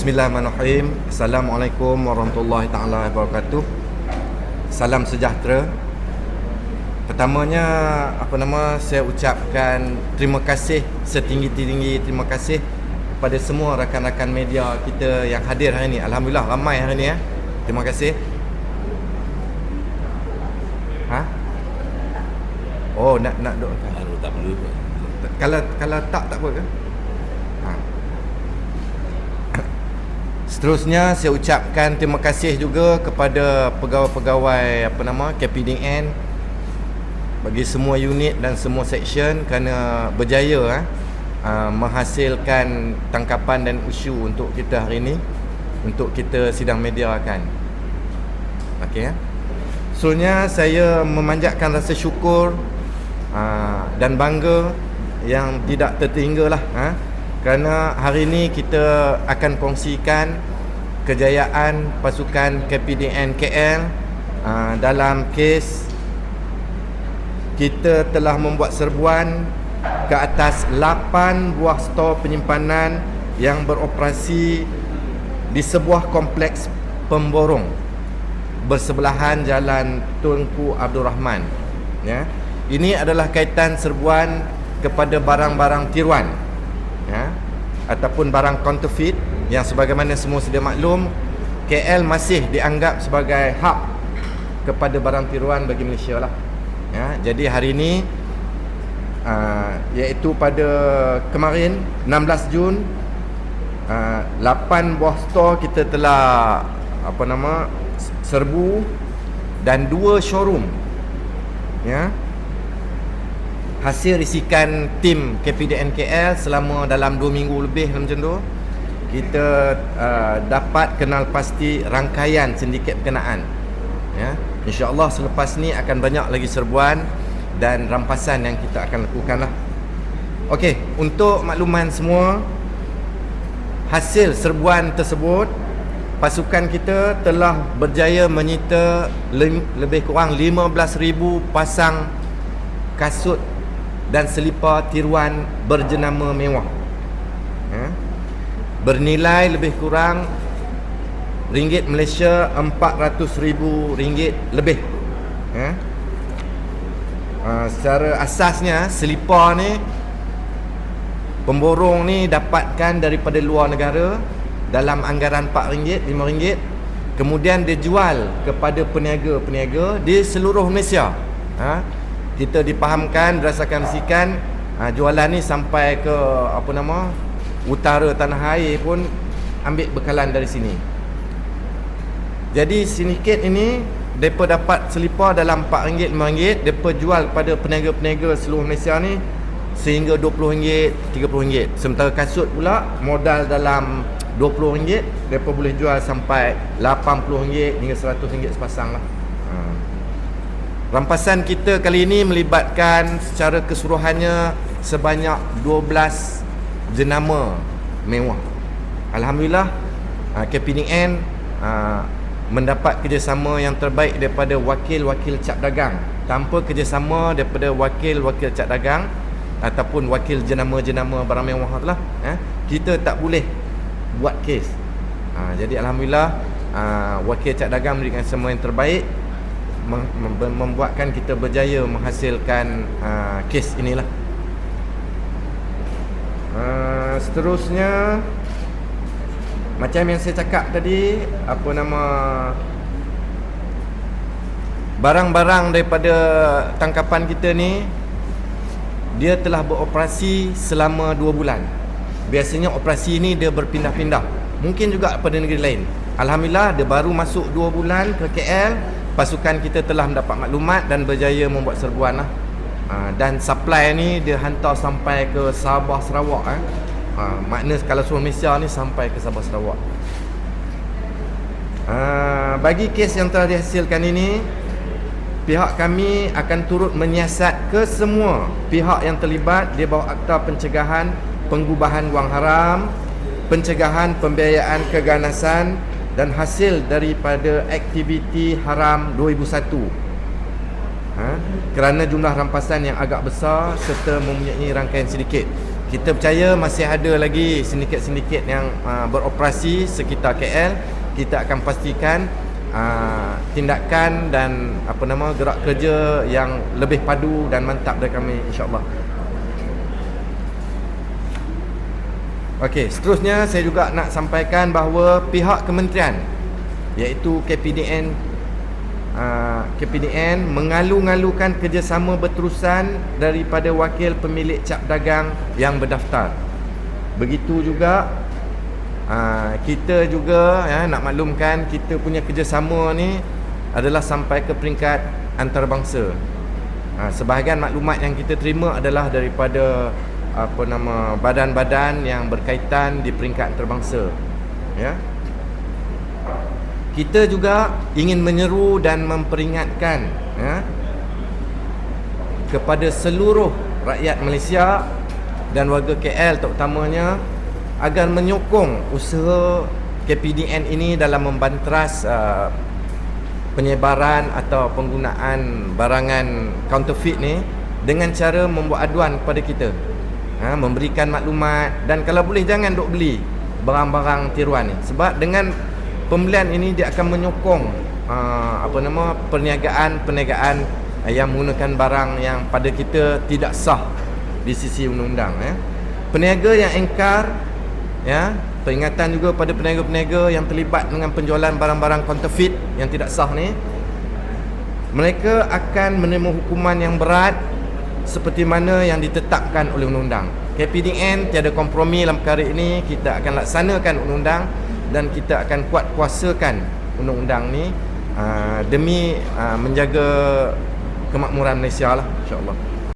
Bismillahirrahmanirrahim. Assalamualaikum warahmatullahi taala wabarakatuh. Salam sejahtera. Pertamanya apa nama saya ucapkan terima kasih setinggi-tinggi terima kasih kepada semua rakan-rakan media kita yang hadir hari ini. Alhamdulillah ramai hari ini ya. Terima kasih. Ha? Oh nak nak doakan. Anu tak perlu. Kalau kalau tak tak apa ke? Seterusnya saya ucapkan terima kasih juga kepada pegawai-pegawai apa nama KPDN bagi semua unit dan semua section kerana berjaya eh, uh, menghasilkan tangkapan dan isu untuk kita hari ini untuk kita sidang media akan. Okey ya. Seterusnya saya memanjatkan rasa syukur uh, dan bangga yang tidak tertinggal lah ha? Kerana hari ini kita akan kongsikan kejayaan pasukan KPDN KL uh, dalam kes kita telah membuat serbuan ke atas 8 buah stor penyimpanan yang beroperasi di sebuah kompleks pemborong bersebelahan Jalan Tunku Abdul Rahman ya. Ini adalah kaitan serbuan kepada barang-barang tiruan ataupun barang counterfeit yang sebagaimana semua sedia maklum KL masih dianggap sebagai hub kepada barang tiruan bagi Malaysia lah. Ya jadi hari ini uh, iaitu pada kemarin 16 Jun uh, 8 buah store kita telah apa nama serbu dan dua showroom. Ya hasil risikan tim KPDN KL selama dalam 2 minggu lebih macam tu kita uh, dapat kenal pasti rangkaian sindiket berkenaan. Ya insyaallah selepas ni akan banyak lagi serbuan dan rampasan yang kita akan lakukan lah. Okey untuk makluman semua hasil serbuan tersebut pasukan kita telah berjaya menyita lebih kurang 15,000 pasang kasut dan selipar tiruan berjenama mewah ha? bernilai lebih kurang ringgit Malaysia 400 ribu ringgit lebih ha? Uh, secara asasnya selipar ni pemborong ni dapatkan daripada luar negara dalam anggaran RM4, RM5 kemudian dia jual kepada peniaga-peniaga di seluruh Malaysia ha? Kita dipahamkan berdasarkan risikan ha, jualan ni sampai ke apa nama utara tanah air pun ambil bekalan dari sini jadi sindiket ini mereka dapat selipar dalam RM4, RM5 Mereka jual kepada peniaga-peniaga seluruh Malaysia ni Sehingga RM20, RM30 Sementara kasut pula modal dalam RM20 Mereka boleh jual sampai RM80 hingga RM100 sepasang lah. Rampasan kita kali ini melibatkan secara keseluruhannya Sebanyak 12 jenama mewah. Alhamdulillah KPDN mendapat kerjasama yang terbaik daripada wakil-wakil cap dagang. Tanpa kerjasama daripada wakil-wakil cap dagang ataupun wakil jenama-jenama barang mewah tu lah eh, kita tak boleh buat kes. Ha, jadi Alhamdulillah ha, wakil cap dagang memberikan semua yang terbaik membuatkan kita berjaya menghasilkan ha, kes inilah. Ha, seterusnya macam yang saya cakap tadi Apa nama Barang-barang daripada Tangkapan kita ni Dia telah beroperasi Selama 2 bulan. Biasanya operasi ni dia berpindah-pindah. Mungkin juga pada negeri lain. Alhamdulillah dia baru masuk 2 bulan ke KL Pasukan kita telah mendapat maklumat Dan berjaya membuat serbuan lah ha, Dan supply ni dia hantar sampai ke Sabah Sarawak eh. Ha, makna kalau seluruh Malaysia ni sampai ke Sabah Sarawak. Ha, bagi kes yang telah dihasilkan ini, pihak kami akan turut menyiasat ke semua pihak yang terlibat di bawah Akta Pencegahan Pengubahan Wang Haram, Pencegahan Pembiayaan Keganasan dan hasil daripada aktiviti haram 2001. Ha, kerana jumlah rampasan yang agak besar serta mempunyai rangkaian sedikit. Kita percaya masih ada lagi sindiket-sindiket yang uh, beroperasi sekitar KL kita akan pastikan uh, tindakan dan apa nama gerak kerja yang lebih padu dan mantap dari kami insyaallah Okey, seterusnya saya juga nak sampaikan bahawa pihak kementerian iaitu KPDN uh, KPDN mengalu-ngalukan kerjasama berterusan daripada wakil pemilik cap dagang yang berdaftar. Begitu juga uh, kita juga ya nak maklumkan kita punya kerjasama ni adalah sampai ke peringkat antarabangsa. Uh, sebahagian maklumat yang kita terima adalah daripada apa nama badan-badan yang berkaitan di peringkat antarabangsa ya. Kita juga ingin menyeru dan memperingatkan ya kepada seluruh rakyat Malaysia dan warga KL terutamanya agar menyokong usaha KPDN ini dalam membanteras uh, penyebaran atau penggunaan barangan counterfeit ni dengan cara membuat aduan kepada kita ha, memberikan maklumat dan kalau boleh jangan duk beli barang-barang tiruan ni sebab dengan pembelian ini dia akan menyokong uh, apa nama perniagaan perniagaan uh, yang menggunakan barang yang pada kita tidak sah di sisi undang-undang ya. Peniaga yang engkar ya, peringatan juga pada peniaga-peniaga yang terlibat dengan penjualan barang-barang counterfeit yang tidak sah ni mereka akan menerima hukuman yang berat seperti mana yang ditetapkan oleh undang-undang. KPDN tiada kompromi dalam perkara ini. Kita akan laksanakan undang-undang dan kita akan kuat kuasakan undang-undang ni uh, demi uh, menjaga kemakmuran Malaysia lah insya-Allah.